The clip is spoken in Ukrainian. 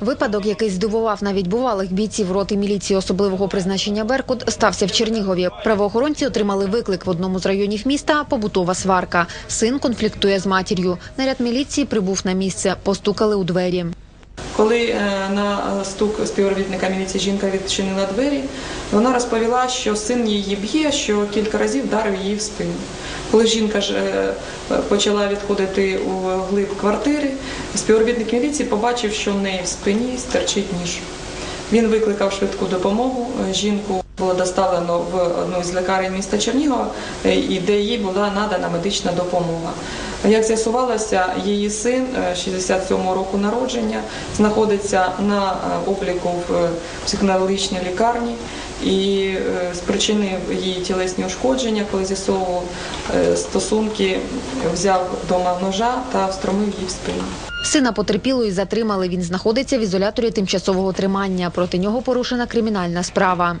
Випадок, який здивував навіть бувалих бійців роти міліції особливого призначення Беркут, стався в Чернігові. Правоохоронці отримали виклик в одному з районів міста. Побутова сварка. Син конфліктує з матір'ю. Наряд міліції прибув на місце. Постукали у двері. Коли е, на стук співробітника міліції жінка відчинила двері, вона розповіла, що син її б'є, що кілька разів вдарив її в спину. Коли жінка ж е, почала відходити у глиб квартири, співробітник міліції побачив, що в неї в спині стерчить ніж. Він викликав швидку допомогу. Е, Жінку було доставлено в одну з лікарень міста Чернігова, е, де їй була надана медична допомога. Як з'ясувалося, її син е, 67-го року народження знаходиться на е, обліку в е, психоневрологічній лікарні і е, спричинив її тілесні ушкодження, коли з'ясовував е, стосунки, взяв вдома ножа та встромив її в спину. Сина потерпілої затримали. Він знаходиться в ізоляторі тимчасового тримання. Проти нього порушена кримінальна справа.